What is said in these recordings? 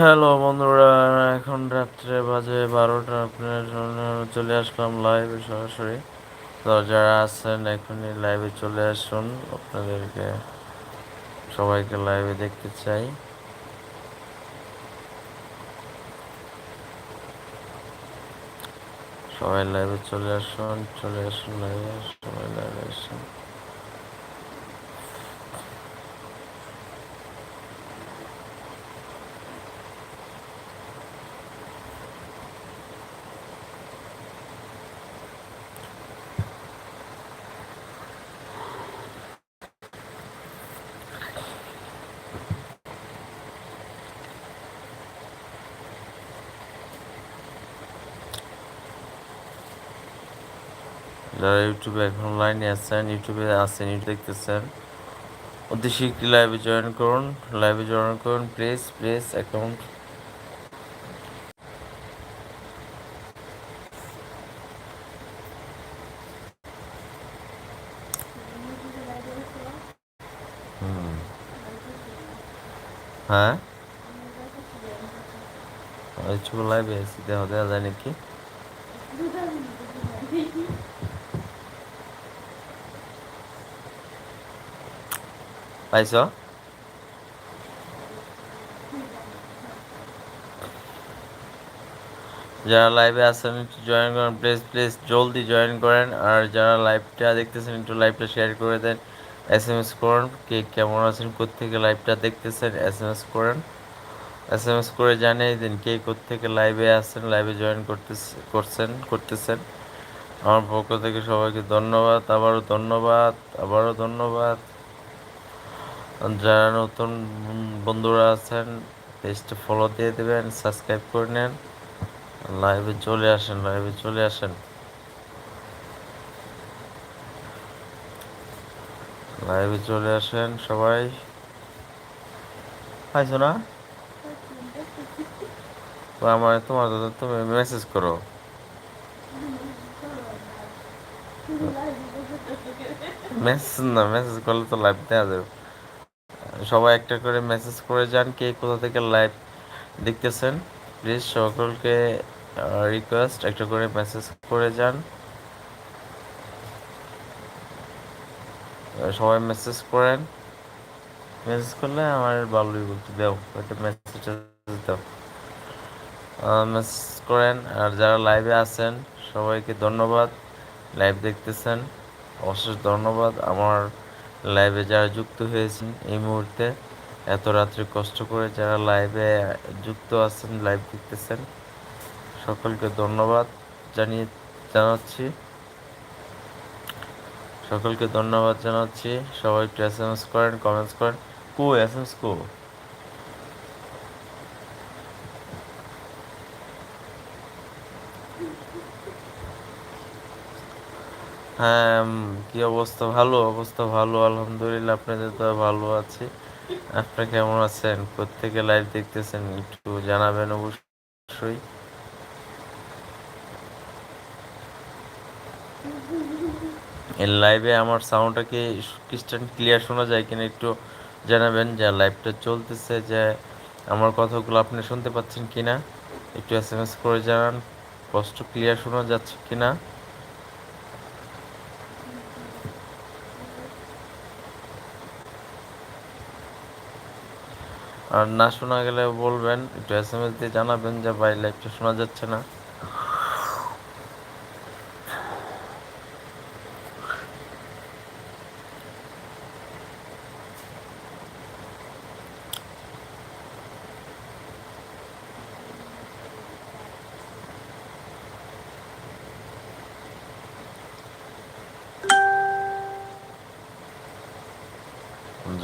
Hello বন্ধুরা, এখন রাত্রে বাজে বারোটা। আপনার চলে আসলাম লাইভে সরাসরি। তো যারা আছেন, এখনই লাইভে চলে আসুন। আপনাদেরকে সবাইকে লাইভে দেখতে চাই। সবাই লাইভে চলে আসুন চলে আসুন লাইভে সবাই লাইভে আসুন। যারা ইউটিউবে এখন লাইনে আছেন ইউটিউবে আছেন ইউটিউব দেখতেছেন অতি শীঘ্রই লাইভে জয়েন করুন লাইভে জয়েন করুন প্লিজ প্লিজ অ্যাকাউন্ট হ্যাঁ লাইভে আছি দেওয়া দেওয়া যায় নাকি পাইছ? যারা লাইভে আছেন, একটু জয়েন করেন প্লিজ প্লিজ জলদি জয়েন করেন। আর যারা লাইভটা দেখতেছেন, একটু লাইভটা শেয়ার করে দেন। এস এম এস করেন, কে কেমন আছেন কোথেকে লাইভটা দেখতেছেন এস এম এস করেন। এস এম এস করে জানিয়ে দিন কে কোথেকে লাইভে আছেন লাইভে জয়েন করতে করছেন, করতেছেন। আমার পক্ষ থেকে সবাইকে ধন্যবাদ, আবারও ধন্যবাদ আবারও ধন্যবাদ। যারা নতুন বন্ধুরা আছেন পেজটা ফলো দিয়ে দেবেন সাবস্ক্রাইব করে নেন লাইভে চলে আসেন লাইভে চলে আসেন। লাইভে চলে আসেন সবাই। পাইছো না আমার তোমার দাদা তুমি মেসেজ করো। মেসেজ না মেসেজ করলে তো লাইভ দেওয়া যাবে। সবাই একটা করে মেসেজ করে যান কে কোথা থেকে লাইভ দেখতেছেন। প্লিজ সকলকে রিকোয়েস্ট একটা করে মেসেজ করে যান। সবাই মেসেজ করেন। মেসেজ করলে আমার ভালোই বলতে দাও, একটা মেসেজ দাও মেসেজ করেন। আর যারা লাইভে আছেন, সবাইকে ধন্যবাদ। লাইভ দেখতেছেন। অশেষ ধন্যবাদ। আমার লাইভে যারা যুক্ত হয়েছেন এই মুহূর্তে এত রাত্রে কষ্ট করে যারা লাইভে যুক্ত আছেন লাইভ দেখতেছেন, সকলকে ধন্যবাদ জানিয়ে জানাচ্ছি। সকলকে ধন্যবাদ জানাচ্ছি। সবাই একটু এস এম এস করেন কমেন্টস করেন। কু এস এম এস কু? হ্যাঁ কি অবস্থা? ভালো অবস্থা ভালো, আলহামদুলিল্লাহ, আপনাদের তো ভালো আছি। আপনি কেমন আছেন? প্রত্যেকে লাইভ দেখতেছেন, একটু জানাবেন অবশ্যই। এই লাইভে আমার সাউন্ডটা কি ক্রিস্টান ক্লিয়ার শোনা যায় কিনা একটু জানাবেন, যে লাইভটা চলতেছে, যে আমার কথাগুলো আপনি শুনতে পাচ্ছেন কিনা? একটু এস এম এস করে জানান, স্পষ্ট ক্লিয়ার শোনা যাচ্ছে কিনা? আর না শোনা গেলে বলবেন, একটু এস এম এস দিয়ে জানাবেন যে ভাই লাইভটা শোনা যাচ্ছে না।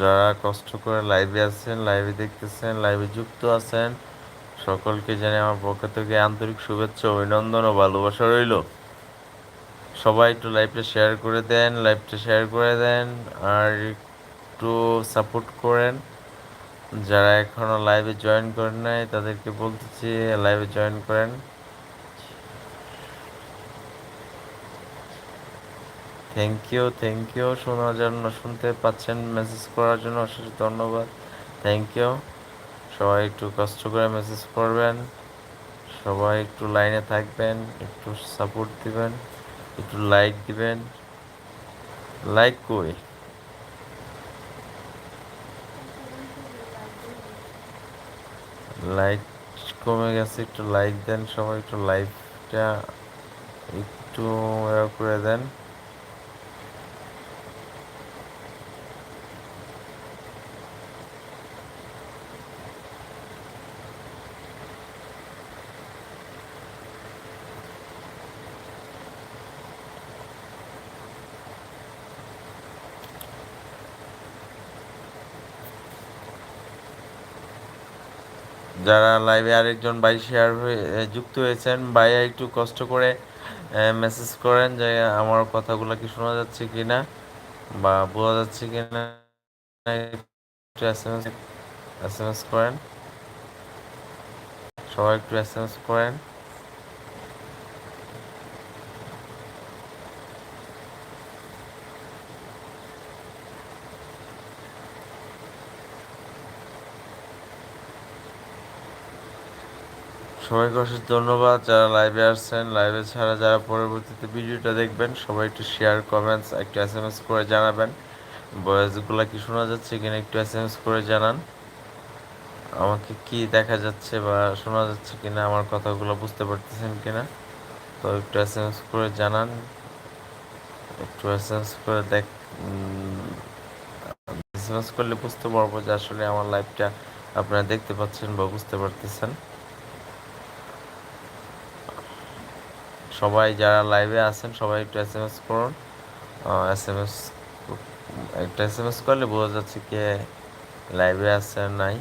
যারা কষ্ট করে লাইভে আছেন লাইভে দেখতেছেন লাইভে যুক্ত আছেন, সকলকে জানি আমার পক্ষ থেকে আন্তরিক শুভেচ্ছা, অভিনন্দন ও ভালোবাসা রইল। সবাই একটু লাইভটা শেয়ার করে দেন লাইভটা শেয়ার করে দেন, আর একটু সাপোর্ট করেন। যারা এখনও লাইভে জয়েন করেন নাই, তাদেরকে বলতেছি লাইভে জয়েন করেন। থ্যাংক ইউ থ্যাংক ইউ শোনার জন্য, শুনতে পাচ্ছেন মেসেজ করার জন্য অশেষ ধন্যবাদ। থ্যাংক ইউ সবাই একটু কষ্ট করে মেসেজ করবেন। সবাই একটু লাইনে থাকবেন, একটু সাপোর্ট দিবেন, একটু লাইক দিবেন। লাইক কই লাইক কমে গেছে, একটু লাইক দেন। সবাই একটু লাইভটা একটু করে দেন। যারা লাইভে আরেকজন ভাই শেয়ার হয়ে যুক্ত হয়েছেন, ভাইয়া একটু কষ্ট করে মেসেজ করেন যে আমার কথাগুলো কি শোনা যাচ্ছে কি না বা বোঝা যাচ্ছে কি না একটু S M S S M S করেন। সবাই একটু এস এম এস করেন। সবাইকে অশেষ ধন্যবাদ। যারা লাইভে আসছেন লাইভে ছাড়া যারা পরবর্তীতে ভিডিওটা দেখবেন, সবাই একটু শেয়ার কমেন্টস একটু এস এম এস করে জানাবেন। বয়েসগুলো কি শোনা যাচ্ছে কিনা একটু এস এম এস করে জানান। আমাকে কি দেখা যাচ্ছে বা শোনা যাচ্ছে কিনা, আমার কথাগুলো বুঝতে পারতেছেন কিনা, তো একটু এস এম এস করে জানান। একটু এস এম এস করে দেখ এস এম এস করলে বুঝতে পারব যে আসলে আমার লাইভটা আপনারা দেখতে পাচ্ছেন বা বুঝতে পারতেছেন। সবাই যারা লাইভে আছেন, সবাই একটু এস এম এস করুন। এস এম এস একটা এস এম এস করলে বোঝা যাচ্ছে কে লাইভে আছে নাই।